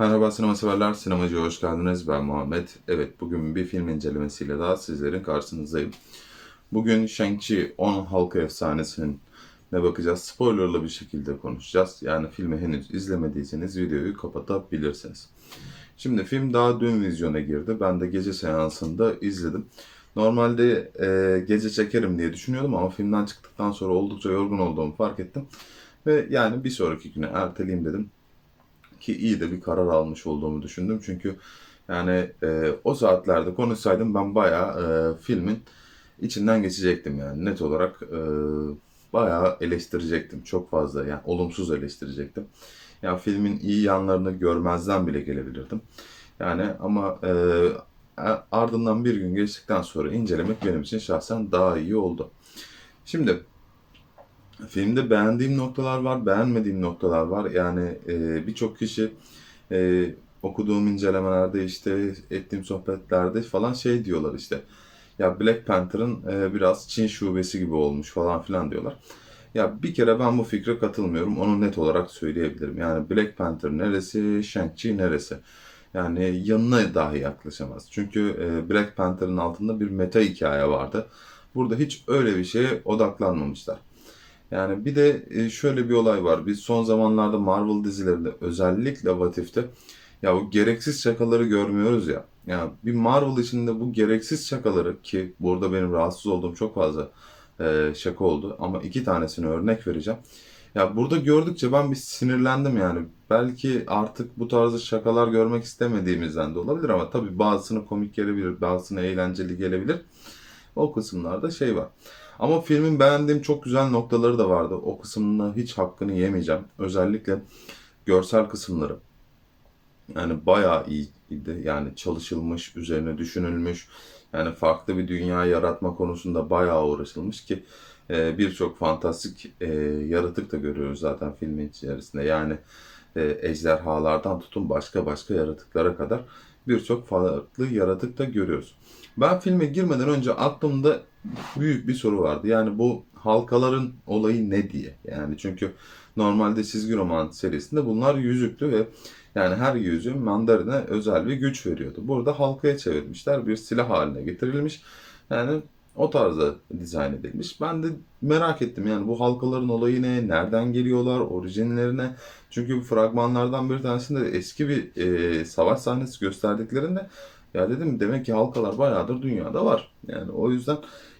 Merhaba sinema severler, sinemacıya hoş geldiniz. Ben Muhammed. Evet, bugün bir film incelemesiyle daha sizlerin karşınızdayım. Bugün Shang-Chi 10 Halka Efsanesi'nin ne bakacağız? Spoilerlı bir şekilde konuşacağız. Yani filmi henüz izlemediyseniz videoyu kapatabilirsiniz. Şimdi film daha dün vizyona girdi. Ben de gece seansında izledim. Normalde e, gece çekerim diye düşünüyordum ama filmden çıktıktan sonra oldukça yorgun olduğumu fark ettim. Ve yani bir sonraki güne erteleyeyim dedim ki iyi de bir karar almış olduğumu düşündüm. Çünkü yani e, o saatlerde konuşsaydım ben bayağı e, filmin içinden geçecektim yani net olarak e, bayağı eleştirecektim çok fazla yani olumsuz eleştirecektim. Ya filmin iyi yanlarını görmezden bile gelebilirdim. Yani ama e, ardından bir gün geçtikten sonra incelemek benim için şahsen daha iyi oldu. Şimdi Filmde beğendiğim noktalar var, beğenmediğim noktalar var. Yani e, birçok kişi e, okuduğum incelemelerde işte ettiğim sohbetlerde falan şey diyorlar işte. Ya Black Panther'ın e, biraz Çin şubesi gibi olmuş falan filan diyorlar. Ya bir kere ben bu fikre katılmıyorum. Onu net olarak söyleyebilirim. Yani Black Panther neresi, Shang-Chi neresi? Yani yanına dahi yaklaşamaz. Çünkü e, Black Panther'ın altında bir meta hikaye vardı. Burada hiç öyle bir şeye odaklanmamışlar. Yani bir de e, şöyle bir olay var. Biz son zamanlarda Marvel dizilerinde özellikle What ya bu gereksiz şakaları görmüyoruz ya. Yani bir Marvel içinde bu gereksiz şakaları ki burada benim rahatsız olduğum çok fazla e, şaka oldu ama iki tanesini örnek vereceğim. Ya burada gördükçe ben bir sinirlendim yani. Belki artık bu tarzı şakalar görmek istemediğimizden de olabilir ama tabii bazısını komik gelebilir, bazısını eğlenceli gelebilir. O kısımlarda şey var. Ama filmin beğendiğim çok güzel noktaları da vardı. O kısmına hiç hakkını yemeyeceğim. Özellikle görsel kısımları. Yani bayağı iyiydi. Yani çalışılmış, üzerine düşünülmüş. Yani farklı bir dünya yaratma konusunda bayağı uğraşılmış ki e, birçok fantastik e, yaratık da görüyoruz zaten filmin içerisinde. Yani e, ejderhalardan tutun başka başka yaratıklara kadar birçok farklı yaratık da görüyoruz. Ben filme girmeden önce aklımda büyük bir soru vardı. Yani bu halkaların olayı ne diye. Yani çünkü normalde çizgi roman serisinde bunlar yüzüklü ve yani her yüzüğün mandarine özel bir güç veriyordu. Burada halkaya çevirmişler. Bir silah haline getirilmiş. Yani o tarzda dizayn edilmiş. Ben de merak ettim yani bu halkaların olayı ne, nereden geliyorlar, orijinlerine. Çünkü bu fragmanlardan bir tanesinde eski bir e, savaş sahnesi gösterdiklerinde ya dedim demek ki halkalar bayağıdır dünyada var. Yani o yüzden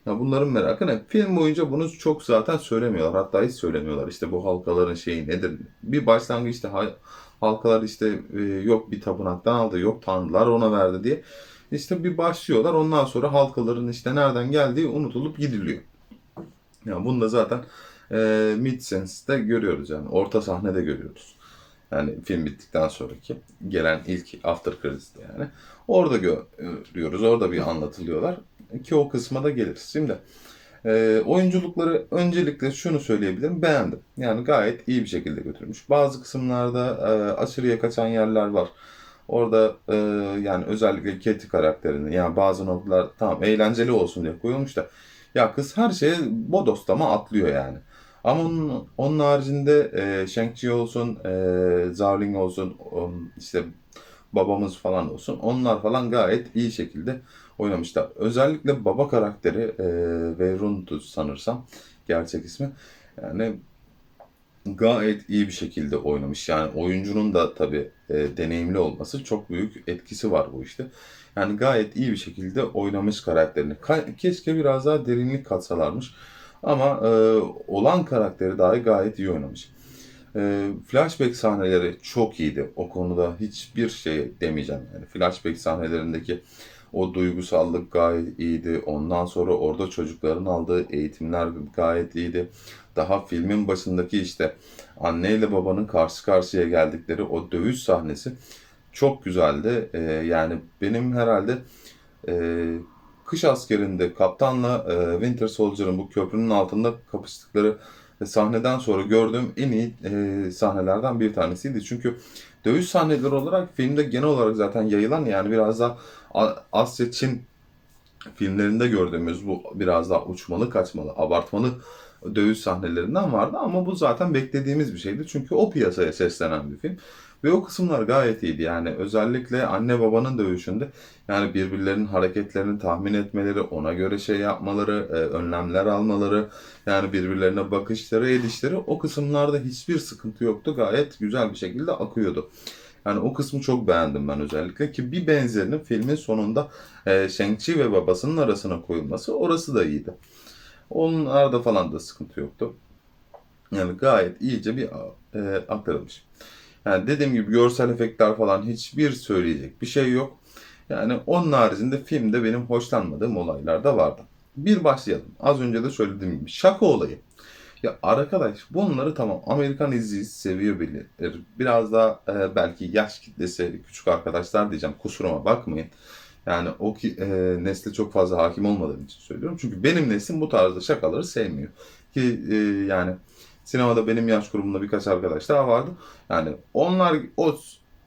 ya bunların merakı ne? Film boyunca bunu çok zaten söylemiyorlar. Hatta hiç söylemiyorlar. İşte bu halkaların şeyi nedir? Bir başlangıçta halkalar işte e, yok bir tapınaktan aldı, yok tanrılar ona verdi diye. İşte bir başlıyorlar. Ondan sonra halkaların işte nereden geldiği unutulup gidiliyor. Yani bunu da zaten e, mid-sense'de görüyoruz yani. Orta sahnede görüyoruz. Yani film bittikten sonraki gelen ilk after credits'te yani. Orada görüyoruz. Orada bir anlatılıyorlar. Ki o kısma da geliriz. Şimdi e, oyunculukları öncelikle şunu söyleyebilirim. Beğendim. Yani gayet iyi bir şekilde götürmüş. Bazı kısımlarda e, aşırıya kaçan yerler var. Orada e, yani özellikle Katie karakterini yani bazı noktalar tamam eğlenceli olsun diye koyulmuş da ya kız her şeye bodoslama atlıyor yani. Ama onun, onun haricinde e, Shang-Chi olsun, e, Zhao olsun, um, işte babamız falan olsun. Onlar falan gayet iyi şekilde oynamışlar. Özellikle baba karakteri e, Veyrun'du sanırsam gerçek ismi. Yani gayet iyi bir şekilde oynamış. Yani oyuncunun da tabii e, deneyimli olması çok büyük etkisi var bu işte. Yani gayet iyi bir şekilde oynamış karakterini. Ka- keşke biraz daha derinlik katsalarmış. Ama e, olan karakteri dahi gayet iyi oynamış. E, flashback sahneleri çok iyiydi. O konuda hiçbir şey demeyeceğim. Yani flashback sahnelerindeki o duygusallık gayet iyiydi. Ondan sonra orada çocukların aldığı eğitimler gayet iyiydi. Daha filmin başındaki işte anne ile babanın karşı karşıya geldikleri o dövüş sahnesi çok güzeldi. E, yani benim herhalde e, kış askerinde kaptanla e, Winter Soldier'ın bu köprünün altında kapıştıkları sahneden sonra gördüğüm en iyi e, sahnelerden bir tanesiydi. Çünkü dövüş sahneleri olarak filmde genel olarak zaten yayılan yani biraz daha Asya Çin filmlerinde gördüğümüz bu biraz daha uçmalı kaçmalı abartmalı dövüş sahnelerinden vardı ama bu zaten beklediğimiz bir şeydi. Çünkü o piyasaya seslenen bir film. Ve o kısımlar gayet iyiydi. Yani özellikle anne babanın dövüşünde yani birbirlerinin hareketlerini tahmin etmeleri, ona göre şey yapmaları, e, önlemler almaları, yani birbirlerine bakışları, edişleri o kısımlarda hiçbir sıkıntı yoktu. Gayet güzel bir şekilde akıyordu. Yani o kısmı çok beğendim ben özellikle ki bir benzerinin filmin sonunda e, Shang-Chi ve babasının arasına koyulması orası da iyiydi. Onlarda falan da sıkıntı yoktu. Yani gayet iyice bir e, aktarılmış. Yani dediğim gibi görsel efektler falan hiçbir söyleyecek bir şey yok. Yani onun haricinde filmde benim hoşlanmadığım olaylar da vardı. Bir başlayalım. Az önce de söylediğim gibi şaka olayı. Ya arkadaş bunları tamam Amerikan izleyicisi seviyor bilir. Biraz daha e, belki yaş kitlesi küçük arkadaşlar diyeceğim kusuruma bakmayın. Yani o ki e, nesle çok fazla hakim olmadığım için söylüyorum. Çünkü benim neslim bu tarzda şakaları sevmiyor. Ki e, yani sinemada benim yaş grubumda birkaç arkadaş daha vardı. Yani onlar o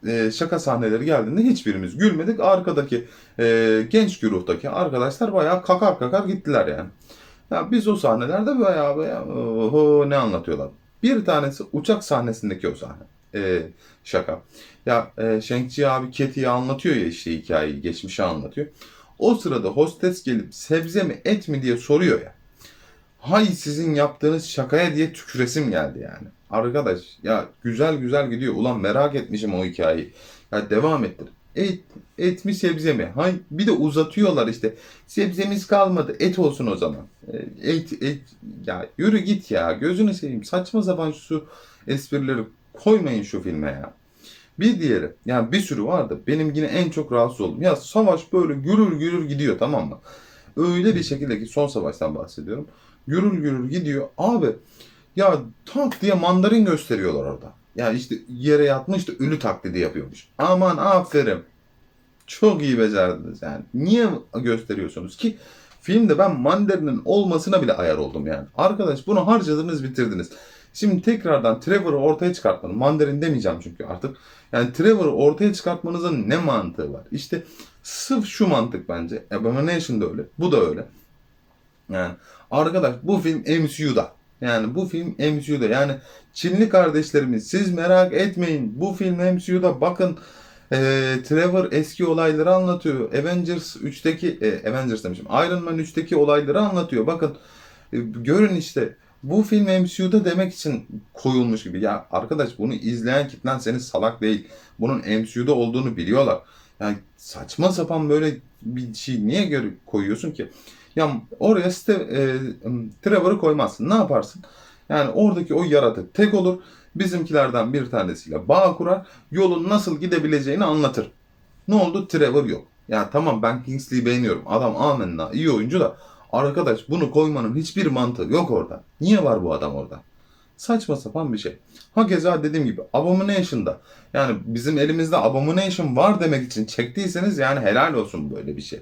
e, şaka sahneleri geldiğinde hiçbirimiz gülmedik. Arkadaki e, genç güruhtaki arkadaşlar bayağı kakar kakar gittiler yani. Ya biz o sahnelerde bayağı bayağı oho, ne anlatıyorlar. Bir tanesi uçak sahnesindeki o sahne. E, şaka. Ya e, Shang-Chi abi Keti'yi anlatıyor ya işte hikayeyi, geçmişi anlatıyor. O sırada hostes gelip sebze mi et mi diye soruyor ya. Hay sizin yaptığınız şakaya diye tüküresim geldi yani. Arkadaş ya güzel güzel gidiyor. Ulan merak etmişim o hikayeyi. Ya devam ettir. Et, et mi sebze mi? Hay bir de uzatıyorlar işte. Sebzemiz kalmadı. Et olsun o zaman. E, Et, et. Ya yürü git ya. Gözünü seveyim. Saçma sapan şu esprileri koymayın şu filme ya. Bir diğeri. Yani bir sürü vardı. Benim yine en çok rahatsız oldum. Ya savaş böyle gürül gürül gidiyor tamam mı? Öyle bir şekilde ki son savaştan bahsediyorum. Gürül gürül gidiyor. Abi ya tak diye mandarin gösteriyorlar orada. Ya işte yere yatmış da ölü taklidi yapıyormuş. Aman aferin. Çok iyi becerdiniz yani. Niye gösteriyorsunuz ki? Filmde ben mandarinin olmasına bile ayar oldum yani. Arkadaş bunu harcadınız bitirdiniz. Şimdi tekrardan Trevor'ı ortaya çıkartmanın, mandarin demeyeceğim çünkü artık. Yani Trevor'ı ortaya çıkartmanızın ne mantığı var? İşte sırf şu mantık bence. Abomination da öyle. Bu da öyle. Yani arkadaş bu film MCU'da. Yani bu film MCU'da. Yani Çinli kardeşlerimiz siz merak etmeyin. Bu film MCU'da. Bakın e, Trevor eski olayları anlatıyor. Avengers 3'teki e, Avengers demişim. Iron Man 3'teki olayları anlatıyor. Bakın e, görün işte. Bu film MCU'da demek için koyulmuş gibi. Ya arkadaş bunu izleyen kitlen senin salak değil. Bunun MCU'da olduğunu biliyorlar. Yani saçma sapan böyle bir şey niye koyuyorsun ki? Ya oraya Ste e, Trevor'ı koymazsın. Ne yaparsın? Yani oradaki o yaratık tek olur. Bizimkilerden bir tanesiyle bağ kurar. Yolun nasıl gidebileceğini anlatır. Ne oldu? Trevor yok. Ya tamam ben Kingsley'i beğeniyorum. Adam amenna iyi oyuncu da arkadaş bunu koymanın hiçbir mantığı yok orada. Niye var bu adam orada? Saçma sapan bir şey. Ha keza dediğim gibi Abomination'da yani bizim elimizde Abomination var demek için çektiyseniz yani helal olsun böyle bir şey.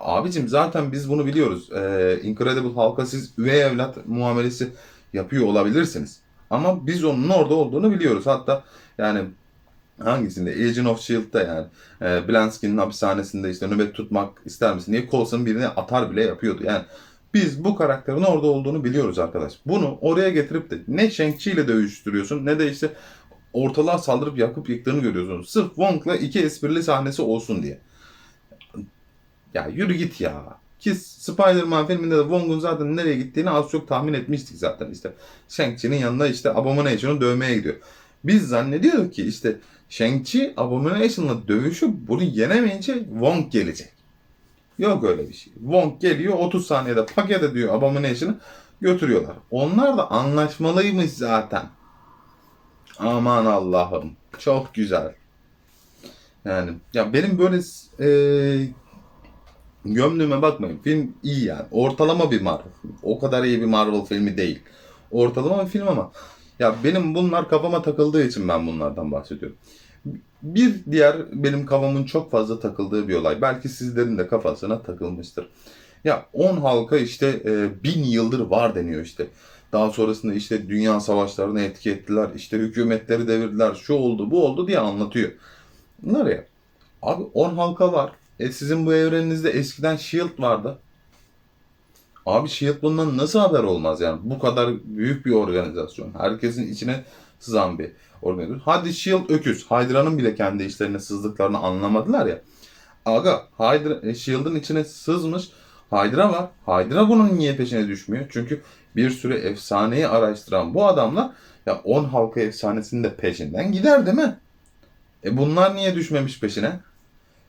Abicim zaten biz bunu biliyoruz. Ee, Incredible Hulk'a siz üvey evlat muamelesi yapıyor olabilirsiniz. Ama biz onun orada olduğunu biliyoruz. Hatta yani hangisinde? Agent of S.H.I.E.L.D'da yani. E, Blansky'nin hapishanesinde işte nöbet tutmak ister misin diye Coulson birine atar bile yapıyordu. Yani biz bu karakterin orada olduğunu biliyoruz arkadaş. Bunu oraya getirip de ne Shang-Chi ile dövüştürüyorsun ne de işte ortalığa saldırıp yakıp yıktığını görüyorsun. Sırf Wong'la iki esprili sahnesi olsun diye. Ya yürü git ya. Ki Spider-Man filminde de Wong'un zaten nereye gittiğini az çok tahmin etmiştik zaten işte. Shang-Chi'nin yanına işte Abomination'u dövmeye gidiyor. Biz zannediyorduk ki işte Shang-Chi Abomination'la dövüşüp bunu yenemeyince Wong gelecek. Yok öyle bir şey. Wong geliyor 30 saniyede paket ediyor Abomination'ı götürüyorlar. Onlar da anlaşmalıymış zaten. Aman Allah'ım. Çok güzel. Yani ya benim böyle e, gömdüğüme bakmayın. Film iyi yani. Ortalama bir Marvel. O kadar iyi bir Marvel filmi değil. Ortalama bir film ama ya benim bunlar kafama takıldığı için ben bunlardan bahsediyorum. Bir diğer benim kafamın çok fazla takıldığı bir olay. Belki sizlerin de kafasına takılmıştır. Ya 10 halka işte e, bin yıldır var deniyor işte. Daha sonrasında işte dünya savaşlarını etki ettiler. İşte hükümetleri devirdiler. Şu oldu bu oldu diye anlatıyor. Bunlar ya. Abi 10 halka var. E sizin bu evreninizde eskiden Shield vardı. Abi Shield bundan nasıl haber olmaz yani? Bu kadar büyük bir organizasyon. Herkesin içine sızan bir organizasyon. Hadi Shield öküz. Hydra'nın bile kendi işlerine sızdıklarını anlamadılar ya. Aga Hydra, e, Shield'ın içine sızmış Hydra var. Hydra bunun niye peşine düşmüyor? Çünkü bir sürü efsaneyi araştıran bu adamlar ya 10 halka efsanesinin de peşinden gider değil mi? E bunlar niye düşmemiş peşine?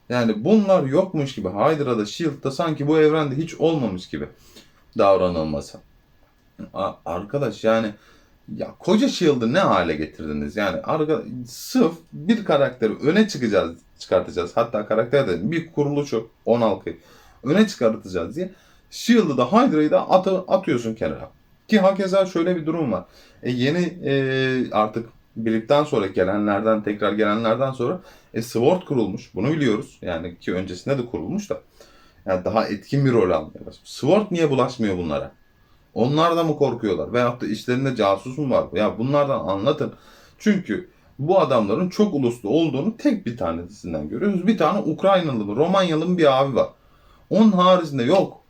Yani bunlar yokmuş gibi Hydra'da Shield'da sanki bu evrende hiç olmamış gibi davranılması. Arkadaş yani ya koca Shield'ı ne hale getirdiniz? Yani arka, sırf bir karakteri öne çıkacağız, çıkartacağız. Hatta karakter de bir kuruluşu 10 halkayı öne çıkartacağız diye Shield'ı da Hydra'yı da at, atıyorsun kenara. Ki hakeza şöyle bir durum var. E, yeni e, artık birlikten sonra gelenlerden tekrar gelenlerden sonra e, Sword kurulmuş. Bunu biliyoruz. Yani ki öncesinde de kurulmuş da. Yani daha etkin bir rol almaya başlamış. Sword niye bulaşmıyor bunlara? Onlar da mı korkuyorlar? Veyahut da işlerinde casus mu var? Ya bunlardan anlatın. Çünkü bu adamların çok uluslu olduğunu tek bir tanesinden görüyoruz. Bir tane Ukraynalı mı, Romanyalı mı bir abi var. Onun haricinde yok.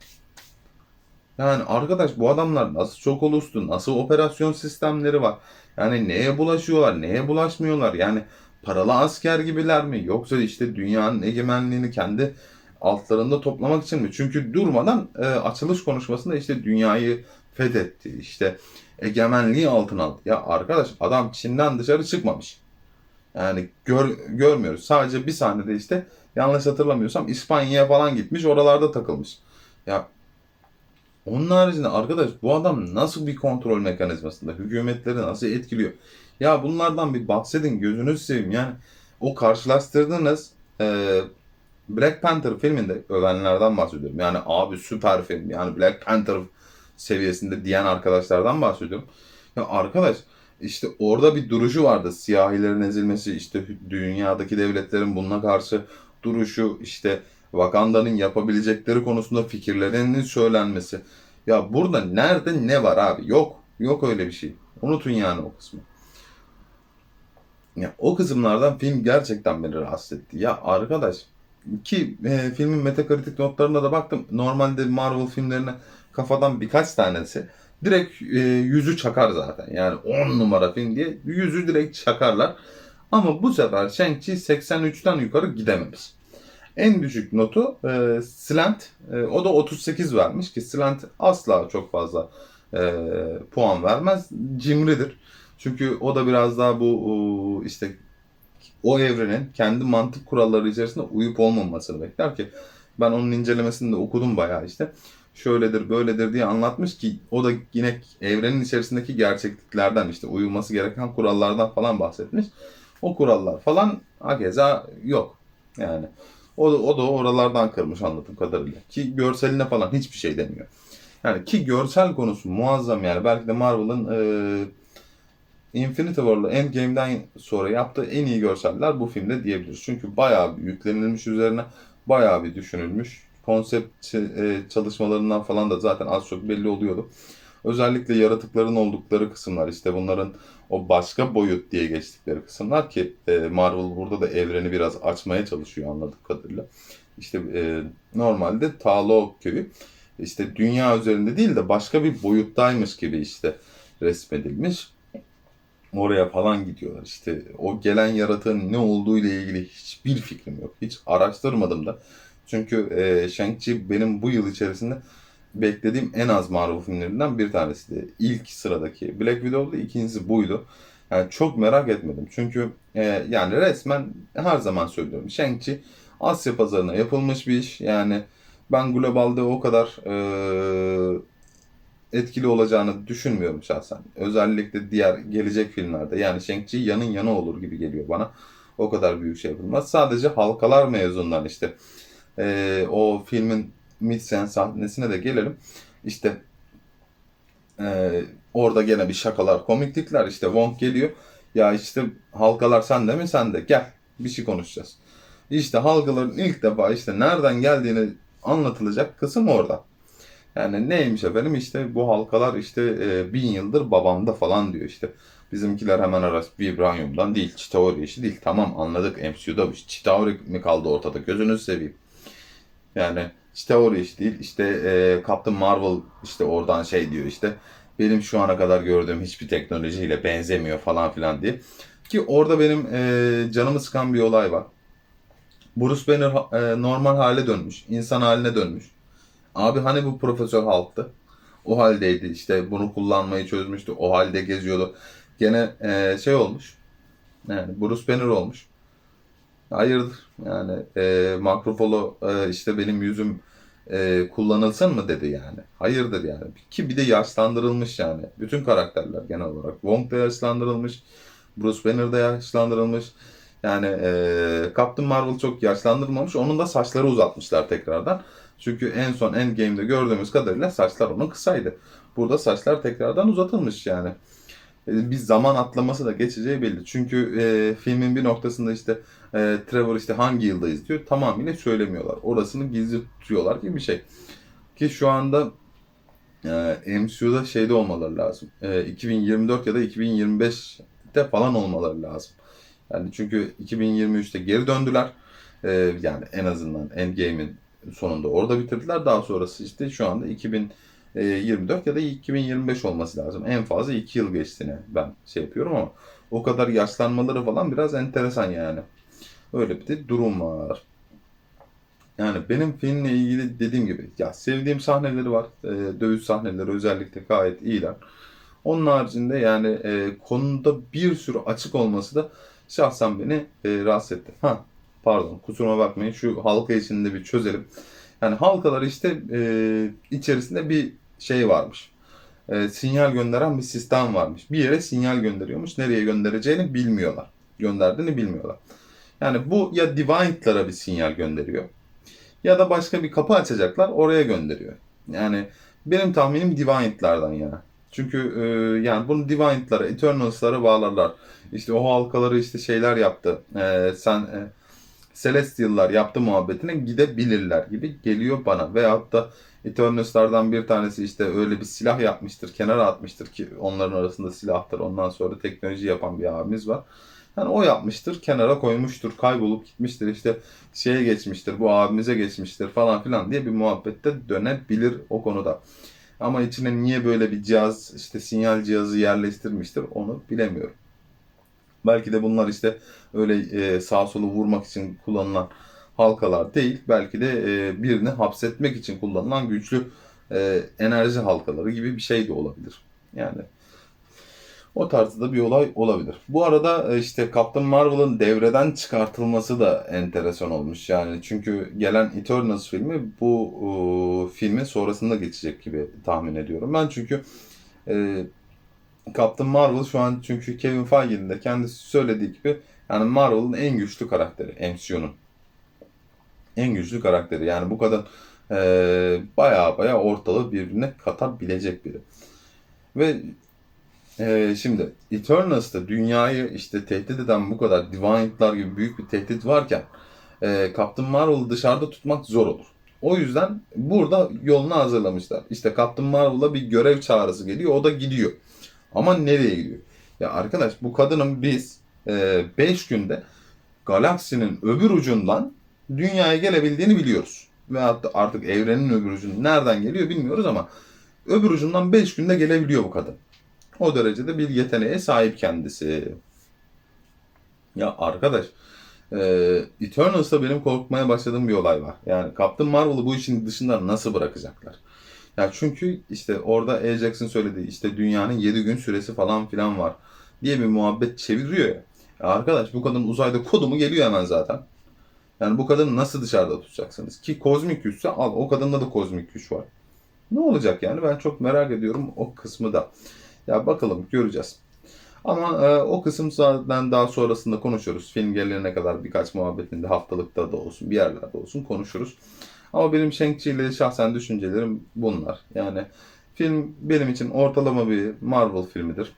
Yani arkadaş bu adamlar nasıl çok uluslu, nasıl operasyon sistemleri var? Yani neye bulaşıyorlar, neye bulaşmıyorlar? Yani paralı asker gibiler mi? Yoksa işte dünyanın egemenliğini kendi altlarında toplamak için mi? Çünkü durmadan e, açılış konuşmasında işte dünyayı fethetti, işte egemenliği altına aldı. Ya arkadaş adam Çin'den dışarı çıkmamış. Yani gör, görmüyoruz. Sadece bir sahnede işte yanlış hatırlamıyorsam İspanya'ya falan gitmiş, oralarda takılmış. Ya onun haricinde arkadaş bu adam nasıl bir kontrol mekanizmasında, hükümetleri nasıl etkiliyor? Ya bunlardan bir bahsedin gözünüzü seveyim. Yani o karşılaştırdığınız e, Black Panther filminde övenlerden bahsediyorum. Yani abi süper film. Yani Black Panther seviyesinde diyen arkadaşlardan bahsediyorum. Ya arkadaş işte orada bir duruşu vardı. Siyahilerin ezilmesi, işte dünyadaki devletlerin bununla karşı duruşu, işte Wakanda'nın yapabilecekleri konusunda fikirlerinin söylenmesi. Ya burada nerede ne var abi? Yok. Yok öyle bir şey. Unutun yani o kısmı. Ya o kısımlardan film gerçekten beni rahatsız etti. Ya arkadaş ki e, filmin metakritik notlarına da baktım. Normalde Marvel filmlerine kafadan birkaç tanesi direkt e, yüzü çakar zaten. Yani 10 numara film diye yüzü direkt çakarlar. Ama bu sefer Shang-Chi 83'ten yukarı gidememiş. En düşük notu e, Slant. E, o da 38 vermiş ki Slant asla çok fazla e, puan vermez. Cimridir. Çünkü o da biraz daha bu o, işte o evrenin kendi mantık kuralları içerisinde uyup olmamasını bekler ki ben onun incelemesini de okudum bayağı işte. Şöyledir böyledir diye anlatmış ki o da yine evrenin içerisindeki gerçekliklerden işte uyulması gereken kurallardan falan bahsetmiş. O kurallar falan hakeza yok. Yani o da, o da oralardan kırmış anladığım kadarıyla. Ki görseline falan hiçbir şey demiyor. Yani ki görsel konusu muazzam yani. Belki de Marvel'ın e, Infinity War'la Endgame'den sonra yaptığı en iyi görseller bu filmde diyebiliriz. Çünkü bayağı bir yüklenilmiş üzerine, bayağı bir düşünülmüş. Konsept e, çalışmalarından falan da zaten az çok belli oluyordu. Özellikle yaratıkların oldukları kısımlar işte bunların o başka boyut diye geçtikleri kısımlar ki e, Marvel burada da evreni biraz açmaya çalışıyor anladığım kadarıyla. İşte e, normalde Talo köyü işte dünya üzerinde değil de başka bir boyuttaymış gibi işte resmedilmiş. Oraya falan gidiyorlar. İşte o gelen yaratığın ne olduğu ile ilgili hiçbir fikrim yok. Hiç araştırmadım da. Çünkü e, Shang-Chi benim bu yıl içerisinde beklediğim en az Marvel filmlerinden bir tanesiydi. İlk sıradaki Black Widow'da ikincisi buydu. Yani çok merak etmedim. Çünkü e, yani resmen her zaman söylüyorum. Shang-Chi Asya pazarına yapılmış bir iş. Yani ben globalde o kadar e, etkili olacağını düşünmüyorum şahsen. Özellikle diğer gelecek filmlerde. Yani Shang-Chi yanın yanı olur gibi geliyor bana. O kadar büyük şey yapılmaz. Sadece halkalar mezundan işte e, o filmin midsen sahnesine de gelelim. İşte e, orada gene bir şakalar, komiklikler. İşte Wong geliyor. Ya işte halkalar sende mi? Sende. Gel. Bir şey konuşacağız. İşte halkaların ilk defa işte nereden geldiğini anlatılacak kısım orada. Yani neymiş efendim işte bu halkalar işte e, bin yıldır babamda falan diyor işte. Bizimkiler hemen arası vibranyumdan değil, Chitauri işi değil. Tamam anladık MCU'da bir Chitauri mi kaldı ortada gözünüzü seveyim. Yani Hiç teori iş değil. İşte e, Captain Marvel işte oradan şey diyor işte benim şu ana kadar gördüğüm hiçbir teknolojiyle benzemiyor falan filan diye. Ki orada benim e, canımı sıkan bir olay var. Bruce Banner e, normal hale dönmüş. insan haline dönmüş. Abi hani bu Profesör Hulk'tı? O haldeydi işte bunu kullanmayı çözmüştü. O halde geziyordu. Gene e, şey olmuş. Yani Bruce Banner olmuş. Hayırdır? Yani e, Makrofolo e, işte benim yüzüm e, kullanılsın mı dedi yani. Hayırdır yani. Ki bir de yaşlandırılmış yani. Bütün karakterler genel olarak. Wong da yaşlandırılmış. Bruce Banner da yaşlandırılmış. Yani e, Captain Marvel çok yaşlandırılmamış. Onun da saçları uzatmışlar tekrardan. Çünkü en son Endgame'de gördüğümüz kadarıyla saçlar onun kısaydı. Burada saçlar tekrardan uzatılmış yani. Bir zaman atlaması da geçeceği belli. Çünkü e, filmin bir noktasında işte e, Trevor işte hangi yıldayız diyor. Tamamıyla söylemiyorlar. Orasını gizli tutuyorlar gibi bir şey. Ki şu anda e, MCU'da şeyde olmaları lazım. E, 2024 ya da 2025'te falan olmaları lazım. Yani çünkü 2023'te geri döndüler. E, yani en azından Endgame'in sonunda orada bitirdiler. Daha sonrası işte şu anda 2024 ya da 2025 olması lazım. En fazla 2 yıl geçtiğini ben şey yapıyorum ama o kadar yaşlanmaları falan biraz enteresan yani. Öyle bir de durum var. Yani benim filmle ilgili dediğim gibi ya sevdiğim sahneleri var. E, dövüş sahneleri özellikle gayet iyiler. Onun haricinde yani e, konuda bir sürü açık olması da şahsen beni e, rahatsız etti. Ha pardon kusuruma bakmayın şu halka içinde bir çözelim. Yani halkalar işte e, içerisinde bir şey varmış. E, sinyal gönderen bir sistem varmış. Bir yere sinyal gönderiyormuş. Nereye göndereceğini bilmiyorlar. Gönderdiğini bilmiyorlar. Yani bu ya Divine'lara bir sinyal gönderiyor. Ya da başka bir kapı açacaklar oraya gönderiyor. Yani benim tahminim Divine'lardan yana. Çünkü e, yani bunu Divine'lara, Eternals'lara bağlarlar. İşte o halkaları işte şeyler yaptı. E, sen e, Celestial'lar yaptı muhabbetine gidebilirler gibi geliyor bana. Veyahut da Eternals'lardan bir tanesi işte öyle bir silah yapmıştır, kenara atmıştır ki onların arasında silahtır. Ondan sonra teknoloji yapan bir abimiz var. Yani o yapmıştır, kenara koymuştur, kaybolup gitmiştir, işte şeye geçmiştir, bu abimize geçmiştir falan filan diye bir muhabbette dönebilir o konuda. Ama içine niye böyle bir cihaz, işte sinyal cihazı yerleştirmiştir onu bilemiyorum. Belki de bunlar işte öyle e, sağ solu vurmak için kullanılan halkalar değil. Belki de e, birini hapsetmek için kullanılan güçlü e, enerji halkaları gibi bir şey de olabilir. Yani o tarzda bir olay olabilir. Bu arada e, işte Captain Marvel'ın devreden çıkartılması da enteresan olmuş. Yani çünkü gelen Eternals filmi bu e, filmin sonrasında geçecek gibi tahmin ediyorum. Ben çünkü e, Captain Marvel şu an çünkü Kevin Feige'nin de kendisi söylediği gibi yani Marvel'ın en güçlü karakteri MCU'nun. En güçlü karakteri. Yani bu kadar e, baya baya ortalığı birbirine katabilecek biri. Ve e, şimdi Eternals'ta dünyayı işte tehdit eden bu kadar Divine'lar gibi büyük bir tehdit varken e, Captain Marvel'ı dışarıda tutmak zor olur. O yüzden burada yolunu hazırlamışlar. İşte Captain Marvel'a bir görev çağrısı geliyor. O da gidiyor. Ama nereye gidiyor? Ya arkadaş bu kadının biz 5 e, günde galaksinin öbür ucundan dünyaya gelebildiğini biliyoruz. Ve hatta artık evrenin öbür ucundan nereden geliyor bilmiyoruz ama öbür ucundan 5 günde gelebiliyor bu kadın. O derecede bir yeteneğe sahip kendisi. Ya arkadaş e, Eternals'ta benim korkmaya başladığım bir olay var. Yani Captain Marvel'ı bu işin dışında nasıl bırakacaklar? Ya çünkü işte orada Ajax'ın söylediği işte dünyanın 7 gün süresi falan filan var diye bir muhabbet çeviriyor ya. ya arkadaş bu kadın uzayda kodumu geliyor hemen zaten. Yani bu kadını nasıl dışarıda tutacaksınız? Ki kozmik güçse al o kadında da kozmik güç var. Ne olacak yani ben çok merak ediyorum o kısmı da. Ya bakalım göreceğiz. Ama e, o kısım zaten daha sonrasında konuşuruz. Film gelene kadar birkaç muhabbetinde haftalıkta da olsun bir yerlerde olsun konuşuruz. Ama benim Shang-Chi ile şahsen düşüncelerim bunlar. Yani film benim için ortalama bir Marvel filmidir.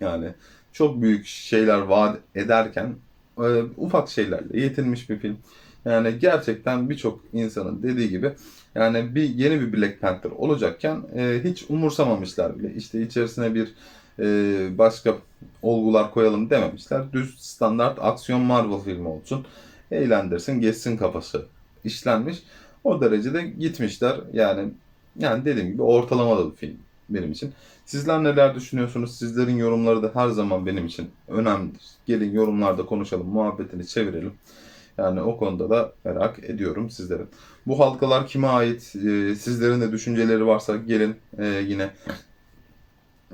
Yani çok büyük şeyler vaat ederken e, ufak şeylerle yetinmiş bir film. Yani gerçekten birçok insanın dediği gibi yani bir yeni bir Black Panther olacakken e, hiç umursamamışlar bile. İşte içerisine bir e, başka olgular koyalım dememişler. Düz standart aksiyon Marvel filmi olsun. Eğlendirsin, geçsin kafası işlenmiş. O derecede gitmişler. Yani yani dediğim gibi ortalamalı bir film benim için. Sizler neler düşünüyorsunuz? Sizlerin yorumları da her zaman benim için önemlidir. Gelin yorumlarda konuşalım, muhabbetini çevirelim. Yani o konuda da merak ediyorum sizlerin. Bu halkalar kime ait? Ee, sizlerin de düşünceleri varsa gelin e, yine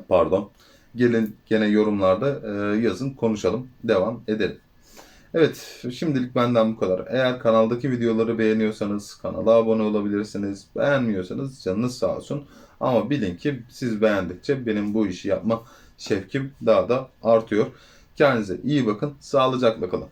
pardon. Gelin gene yorumlarda e, yazın konuşalım. Devam edelim. Evet şimdilik benden bu kadar. Eğer kanaldaki videoları beğeniyorsanız kanala abone olabilirsiniz. Beğenmiyorsanız canınız sağ olsun. Ama bilin ki siz beğendikçe benim bu işi yapma şevkim daha da artıyor. Kendinize iyi bakın. Sağlıcakla kalın.